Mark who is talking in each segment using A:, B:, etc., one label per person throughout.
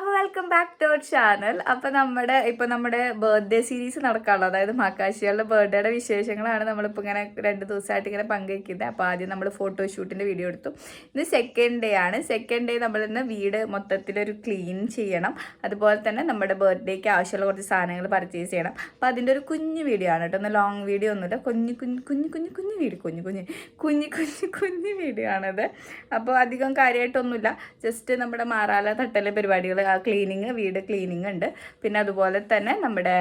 A: അപ്പോൾ welcome back to our channel അപ്പോൾ നമ്മുടെ ഇപ്പോൾ നമ്മുടെ ബർത്ത്ഡേ സീരീസ് നടക്കാനുള്ളത് അതായത് മാക്കാശികളുടെ ബർത്ത്ഡേയുടെ വിശേഷങ്ങളാണ് നമ്മളിപ്പോൾ ഇങ്ങനെ രണ്ട് ദിവസമായിട്ട് ഇങ്ങനെ പങ്കുവയ്ക്കുന്നത് അപ്പോൾ ആദ്യം നമ്മൾ ഫോട്ടോഷൂട്ടിന്റെ വീഡിയോ എടുത്തു. ഇന്ന് സെക്കൻഡ് ഡേ ആണ്. സെക്കൻഡ് ഡേ നമ്മൾ ഇന്ന് വീട് മൊത്തത്തിലൊരു ക്ലീൻ ചെയ്യണം. അതുപോലെ തന്നെ നമ്മുടെ ബർത്ത്ഡേക്ക് ആവശ്യമുള്ള കുറച്ച് സാധനങ്ങൾ പർച്ചേസ് ചെയ്യണം. അപ്പോൾ അതിന്റെ ഒരു കുഞ്ഞു വീഡിയോ ആണ് കേട്ടോ. ഒന്ന് ലോങ് വീഡിയോ ഒന്നുമില്ല. കുഞ്ഞു കുഞ്ഞു കുഞ്ഞു കുഞ്ഞു കുഞ്ഞു വീഡിയോ കുഞ്ഞു കുഞ്ഞു കുഞ്ഞു കുഞ്ഞു കുഞ്ഞു വീഡിയോ ആണത്. അപ്പോൾ അധികം കാര്യമായിട്ടൊന്നുമില്ല. ജസ്റ്റ് നമ്മുടെ മാറാല തട്ടലെ പരിപാടികൾ ക്ലീനിങ് വീട് ക്ലീനിങ് ഉണ്ട്. പിന്നെ അതുപോലെ തന്നെ നമ്മുടെ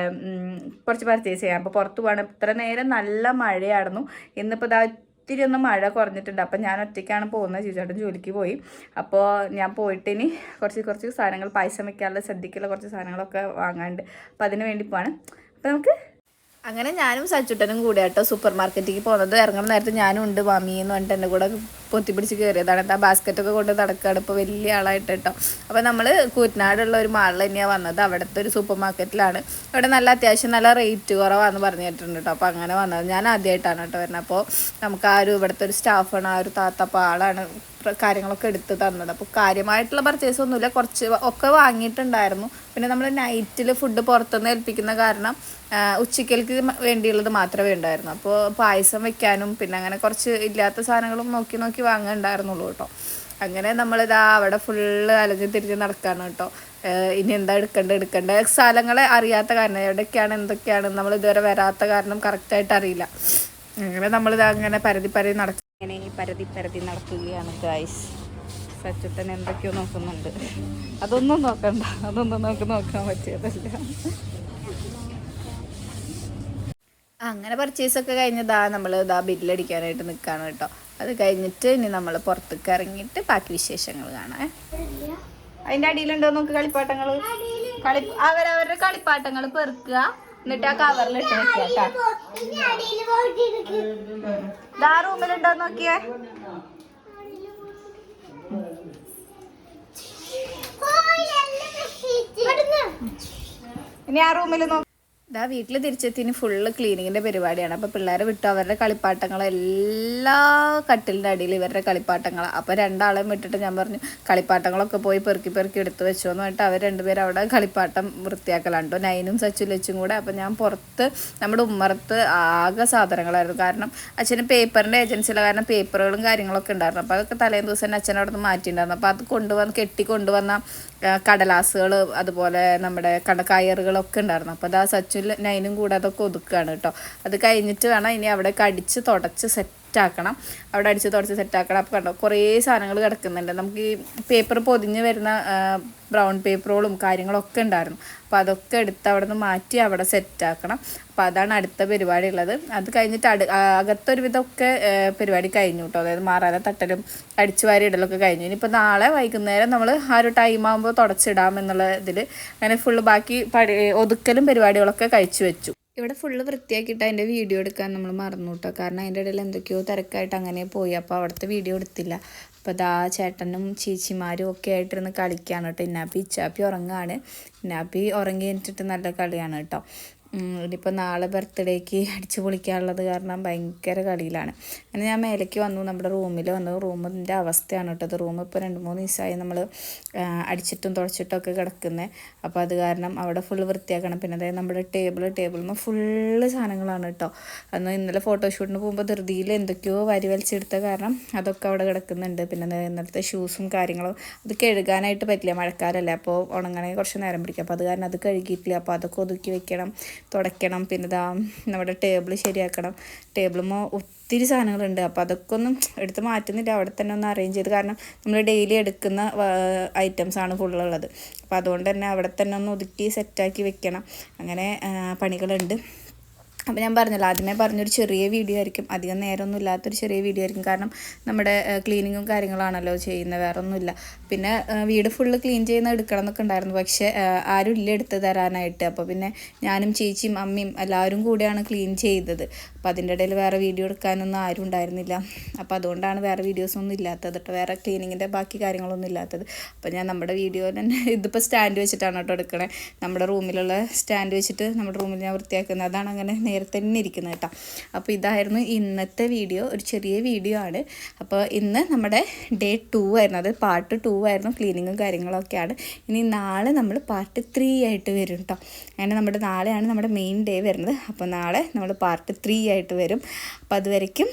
A: കുറച്ച് പർച്ചേസ് ചെയ്യാം. അപ്പോൾ പുറത്ത് പോകണം ഇത്ര നേരം നല്ല മഴയായിരുന്നു. ഇന്നിപ്പോൾ ഇതാ ഒത്തിരി ഒന്ന് മഴ കുറഞ്ഞിട്ടുണ്ട്. അപ്പം ഞാൻ ഒറ്റയ്ക്കാണ് പോകുന്നത്. ചേച്ചേട്ടൻ ജോലിക്ക് പോയി. അപ്പോൾ ഞാൻ പോയിട്ട് ഇനി കുറച്ച് കുറച്ച് സാധനങ്ങൾ പായസം വയ്ക്കാനുള്ള സദ്യക്കുള്ള കുറച്ച് സാധനങ്ങളൊക്കെ വാങ്ങാണ്ട് അപ്പം അതിന് വേണ്ടി പോവാണ്. അപ്പം നമുക്ക് അങ്ങനെ ഞാനും സച്ചുട്ടനും കൂടെ കേട്ടോ സൂപ്പർ മാർക്കറ്റിലേക്ക് പോകുന്നത്. ഇറങ്ങുന്ന നേരത്തെ ഞാനും ഉണ്ട് മാമി എന്ന് പറഞ്ഞിട്ട് എന്റെ കൂടെ പൊത്തിപ്പിടിച്ച് കയറിയതാണ് എന്താ ബാസ്ക്കറ്റൊക്കെ കൊണ്ട് നടക്കുകയാണ് ഇപ്പോൾ വലിയ ആളായിട്ട് കേട്ടോ. അപ്പോൾ നമ്മൾ കൂറ്റനാടുള്ള ഒരു മാളിൽ തന്നെയാണ് വന്നത്. അവിടുത്തെ ഒരു സൂപ്പർ മാർക്കറ്റിലാണ് അവിടെ നല്ല അത്യാവശ്യം നല്ല റേറ്റ് കുറവാന്ന് പറഞ്ഞു കേട്ടിട്ടുണ്ട് കേട്ടോ. അപ്പോൾ അങ്ങനെ വന്നത്. ഞാൻ ആദ്യമായിട്ടാണ് കേട്ടോ വരുന്നത്. അപ്പോൾ നമുക്ക് ആ ഒരു ഇവിടുത്തെ ഒരു സ്റ്റാഫാണ് ആ ഒരു താത്ത അപ്പോൾ ആളാണ് കാര്യങ്ങളൊക്കെ എടുത്ത് തന്നത്. അപ്പോൾ കാര്യമായിട്ടുള്ള പർച്ചേസ് ഒന്നുമില്ല. കുറച്ച് ഒക്കെ വാങ്ങിയിട്ടുണ്ടായിരുന്നു. പിന്നെ നമ്മൾ നൈറ്റിൽ ഫുഡ് പുറത്തുനിന്ന് ഏൽപ്പിക്കുന്ന കാരണം ഉച്ചയ്ക്കൽക്ക് വേണ്ടിയുള്ളത് മാത്രമേ ഉണ്ടായിരുന്നു. അപ്പോൾ പായസം വെക്കാനും പിന്നെ അങ്ങനെ കുറച്ച് ഇല്ലാത്ത സാധനങ്ങളും നോക്കി നോക്കി വാങ്ങാനുണ്ടായിരുന്നുള്ളൂ കേട്ടോ. അങ്ങനെ നമ്മളിതാ അവിടെ ഫുള്ള് അലഞ്ഞ് തിരിഞ്ഞ് നടക്കാണ് കേട്ടോ. ഇനി എന്താ എടുക്കേണ്ടത് എടുക്കേണ്ടത് സ്ഥലങ്ങളെ അറിയാത്ത കാരണം എവിടെയൊക്കെയാണ് എന്തൊക്കെയാണ് നമ്മൾ ഇതുവരെ വരാത്ത കാരണം കറക്റ്റായിട്ട് അറിയില്ല. അങ്ങനെ നമ്മളിത് അങ്ങനെ പരതി പരതി നടക്കും ഇങ്ങനെ ഈ പരതി പരതി നടക്കുകയാണ് ഗായ്സ് സച്ചുട്ടൻ എന്തൊക്കെയോ നോക്കുന്നുണ്ട്. അതൊന്നും നോക്കണ്ട അതൊന്നും നമുക്ക് നോക്കാൻ പറ്റിയതല്ല. അങ്ങനെ പർച്ചേസ് ഒക്കെ കഴിഞ്ഞതാ നമ്മൾ ഇതാ ബില്ലടിക്കാനായിട്ട് നിൽക്കുകയാണ് കേട്ടോ. അത് കഴിഞ്ഞിട്ട് ഇനി നമ്മൾ പുറത്തേക്ക് ഇറങ്ങിയിട്ട് ബാക്കി വിശേഷങ്ങൾ കാണാം. അതിന്റെ അടിയിലുണ്ടോ നോക്ക് കളിപ്പാട്ടങ്ങൾ കളി അവരവരുടെ കളിപ്പാട്ടങ്ങൾ പെറുക്കുക. എന്നിട്ട് ആ കവറിൽ ഇട്ട് വെക്കുക റൂമിലുണ്ടോ നോക്കിയേ? ഇനി ആ റൂമിൽ നോക്കി. ഇതാ വീട്ടിൽ തിരിച്ചെത്തിന് ഫുള്ള് ക്ലീനിങ്ങിന്റെ പരിപാടിയാണ്. അപ്പോൾ പിള്ളേരെ വിട്ടു. അവരുടെ കളിപ്പാട്ടങ്ങൾ എല്ലാ കട്ടിലിന്റെ അടിയിൽ ഇവരുടെ കളിപ്പാട്ടങ്ങൾ അപ്പോൾ രണ്ടാളെയും വിട്ടിട്ട് ഞാൻ പറഞ്ഞു കളിപ്പാട്ടങ്ങളൊക്കെ പോയി പെറുക്കി പെറുക്കി എടുത്തു വെച്ചു എന്ന് പറഞ്ഞിട്ട് അവർ രണ്ടുപേരും അവിടെ കളിപ്പാട്ടം വൃത്തിയാക്കലാണ്. നൈനും സച്ചു ലച്ചും കൂടെ. അപ്പോൾ ഞാൻ പുറത്ത് നമ്മുടെ ഉമ്മറത്ത് ആകെ സാധനങ്ങളായിരുന്നു. കാരണം അച്ഛന് പേപ്പറിന്റെ ഏജൻസിയിലെ കാരണം പേപ്പറുകളും കാര്യങ്ങളൊക്കെ ഉണ്ടായിരുന്നു. അപ്പോൾ അതൊക്കെ തലേന്ന് ദിവസം തന്നെ അച്ഛൻ അവിടെ നിന്ന് മാറ്റിയിട്ടുണ്ടായിരുന്നു. അപ്പോൾ അത് കൊണ്ടുവന്ന് കെട്ടി കൊണ്ടുവന്ന കടലാസുകൾ അതുപോലെ നമ്മുടെ കട കയറുകളൊക്കെ ഉണ്ടായിരുന്നു. അപ്പോൾ അത് സച്ചു നൈനും കൂടെ അതൊക്കെ ഒതുക്കുകയാണ് കേട്ടോ. അത് കഴിഞ്ഞിട്ട് വേണം ഇനി അവിടെ കടിച്ച് തുടച്ച് സെറ്റാക്കണം. അവിടെ അടിച്ച് തുടച്ച് സെറ്റാക്കണം. അപ്പോൾ കണ്ടോ കുറേ സാധനങ്ങൾ കിടക്കുന്നുണ്ട്. നമുക്ക് ഈ പേപ്പർ പൊതിഞ്ഞ് വരുന്ന ബ്രൗൺ പേപ്പറുകളും കാര്യങ്ങളൊക്കെ ഉണ്ടായിരുന്നു. അപ്പോൾ അതൊക്കെ എടുത്ത് അവിടെ നിന്ന് മാറ്റി അവിടെ സെറ്റാക്കണം. അപ്പോൾ അതാണ് അടുത്ത പരിപാടി ഉള്ളത്. അത് കഴിഞ്ഞിട്ട് അടു അകത്തൊരു വിധമൊക്കെ പരിപാടി കഴിഞ്ഞു കേട്ടോ. അതായത് മാറാതെ തട്ടലും അടിച്ചു വാരി ഇടലൊക്കെ കഴിഞ്ഞു. ഇനിയിപ്പോൾ നാളെ വൈകുന്നേരം നമ്മൾ ആ ഒരു ടൈം ആകുമ്പോൾ തുടച്ചിടാം എന്നുള്ള ഇതിൽ അങ്ങനെ ഫുള്ള് ബാക്കി ഒതുക്കലും പരിപാടികളൊക്കെ കഴിച്ചു വെച്ചു. ഇവിടെ ഫുള്ള് വൃത്തിയാക്കിയിട്ട് അതിന്റെ വീഡിയോ എടുക്കാൻ നമ്മൾ മറന്നു കേട്ടോ കാരണം അതിന്റെ ഇടയിൽ എന്തൊക്കെയോ തിരക്കായിട്ട് അങ്ങനെ പോയി. അപ്പോൾ അവിടുത്തെ വീഡിയോ എടുത്തില്ല. അപ്പോൾ ദാ ചേട്ടനും ചേച്ചിമാരും ഒക്കെ ആയിട്ടിരുന്ന് കളിക്കുകയാണ് കേട്ടോ ഇന്നാപ്പി ഇച്ചാപ്പി ഉറങ്ങാണ്. ഇന്നാപ്പി ഉറങ്ങി കഴിഞ്ഞിട്ട് നല്ല കളിയാണ് കേട്ടോ ഇനിയിപ്പോൾ നാളെ ബർത്ത്ഡേക്ക് അടിച്ചു പൊളിക്കാനുള്ളത് കാരണം ഭയങ്കര കളിയിലാണ്. അങ്ങനെ ഞാൻ മേലേക്ക് വന്നു നമ്മുടെ റൂമിൽ വന്നു. റൂമിന്റെ അവസ്ഥയാണ് കേട്ടോ റൂം ഇപ്പോൾ രണ്ട് മൂന്ന് ദിവസമായി നമ്മൾ അടിച്ചിട്ടും തുടച്ചിട്ടും ഒക്കെ കിടക്കുന്നത് അപ്പോൾ അത് കാരണം അവിടെ ഫുള്ള് വൃത്തിയാക്കണം. പിന്നെ അതായത് നമ്മുടെ ടേബിൾ ടേബിളിൽ ഫുള്ള് സാധനങ്ങളാണ് കേട്ടോ. അന്ന് ഇന്നലെ ഫോട്ടോഷൂട്ടിന് പോകുമ്പോൾ ധൃതിയിൽ എന്തൊക്കെയോ വരി വലിച്ചെടുത്ത കാരണം അതൊക്കെ അവിടെ കിടക്കുന്നുണ്ട്. പിന്നെ ഇന്നലത്തെ ഷൂസും കാര്യങ്ങളും അത് കഴുകാനായിട്ട് പറ്റില്ല. മഴക്കാലല്ലേ അപ്പോൾ ഉണങ്ങണമെങ്കിൽ കുറച്ച് നേരം പിടിക്കും. അപ്പോൾ അത് കാരണം അത് കഴുകിയിട്ടില്ല. അപ്പോൾ അതൊക്കെ ഒതുക്കി വെക്കണം. തുടയ്ക്കണം. പിന്നെ ഇതാ നമ്മുടെ ടേബിൾ ശരിയാക്കണം. ടേബിളുമ്പോൾ ഒത്തിരി സാധനങ്ങളുണ്ട്. അപ്പോൾ അതൊക്കെ ഒന്നും എടുത്ത് മാറ്റുന്നില്ല. അവിടെ തന്നെ ഒന്ന് അറേഞ്ച് ചെയ്ത് കാരണം നമ്മൾ ഡെയിലി എടുക്കുന്ന ഐറ്റംസ് ആണ് ഫുള്ളുള്ളത് അപ്പോൾ അതുകൊണ്ട് തന്നെ അവിടെ തന്നെ ഒന്ന് ഒതുക്കി സെറ്റാക്കി വെക്കണം. അങ്ങനെ പണികളുണ്ട്. അപ്പോൾ ഞാൻ പറഞ്ഞല്ലോ ആദ്യമേ പറഞ്ഞൊരു ചെറിയ വീഡിയോ ആയിരിക്കും. അധികം നേരമൊന്നും ഇല്ലാത്തൊരു ചെറിയ വീഡിയോ ആയിരിക്കും. കാരണം നമ്മുടെ ക്ലീനിങ്ങും കാര്യങ്ങളാണല്ലോ ചെയ്യുന്നത് വേറെ ഒന്നുമില്ല പിന്നെ വീട് ഫുള്ള് ക്ലീൻ ചെയ്യുന്ന എടുക്കണം എന്നൊക്കെ ഉണ്ടായിരുന്നു. പക്ഷേ ആരും ഇല്ല എടുത്ത് തരാനായിട്ട്. അപ്പോൾ പിന്നെ ഞാനും ചേച്ചിയും അമ്മയും എല്ലാവരും കൂടെയാണ് ക്ലീൻ ചെയ്തത്. അപ്പോൾ അതിന്റെ ഇടയിൽ വേറെ വീഡിയോ എടുക്കാനൊന്നും ആരും ഉണ്ടായിരുന്നില്ല. അപ്പോൾ അതുകൊണ്ടാണ് വേറെ വീഡിയോസൊന്നും ഇല്ലാത്തത് കേട്ടോ. വേറെ ക്ലീനിങ്ങിന്റെ ബാക്കി കാര്യങ്ങളൊന്നും ഇല്ലാത്തത്. അപ്പോൾ ഞാൻ നമ്മുടെ വീഡിയോ തന്നെ ഇതിപ്പോൾ സ്റ്റാൻഡ് വെച്ചിട്ടാണ് കേട്ടോ എടുക്കണേ. നമ്മുടെ റൂമിലുള്ള സ്റ്റാൻഡ് വെച്ചിട്ട് നമ്മുടെ റൂമിൽ ഞാൻ വൃത്തിയാക്കുന്നത്. അതാണ് അങ്ങനെ നേരത്തെ തന്നെ ഇരിക്കുന്നത് കേട്ടോ. അപ്പോൾ ഇതായിരുന്നു ഇന്നത്തെ വീഡിയോ. ഒരു ചെറിയ വീഡിയോ ആണ്. അപ്പോൾ ഇന്ന് നമ്മുടെ ഡേ ടു ആയിരുന്നു. അത് പാർട്ട് ടു ആയിരുന്നു. ക്ലീനിങ്ങും കാര്യങ്ങളൊക്കെയാണ് ഇനി നാളെ നമ്മൾ പാർട്ട് ത്രീ ആയിട്ട് വരും കേട്ടോ അങ്ങനെ നമ്മുടെ നാളെയാണ് നമ്മുടെ മെയിൻ ഡേ വരുന്നത്. അപ്പോൾ നാളെ നമ്മൾ പാർട്ട് ത്രീ ആയിട്ട് വരും. അപ്പോൾ അതുവരയ്ക്കും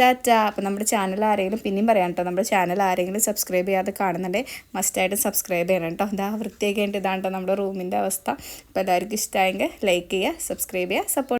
A: ടാറ്റ. അപ്പോൾ നമ്മുടെ ചാനൽ ആരെങ്കിലും പിന്നെയും പറയാം കേട്ടോ നമ്മുടെ ചാനൽ ആരെങ്കിലും സബ്സ്ക്രൈബ് ചെയ്യാതെ കാണുന്നുണ്ടെങ്കിൽ മസ്റ്റായിട്ട് സബ്സ്ക്രൈബ് ചെയ്യണം കേട്ടോ ഇതാ വൃത്തിയൊക്കെ ഉണ്ട് ഇതാണ് കേട്ടോ നമ്മുടെ റൂമിന്റെ അവസ്ഥ. അപ്പോൾ എല്ലാവർക്കും ഇഷ്ടമായെങ്കിൽ ലൈക്ക് ചെയ്യുക സബ്സ്ക്രൈബ് ചെയ്യുക സപ്പോർട്ട്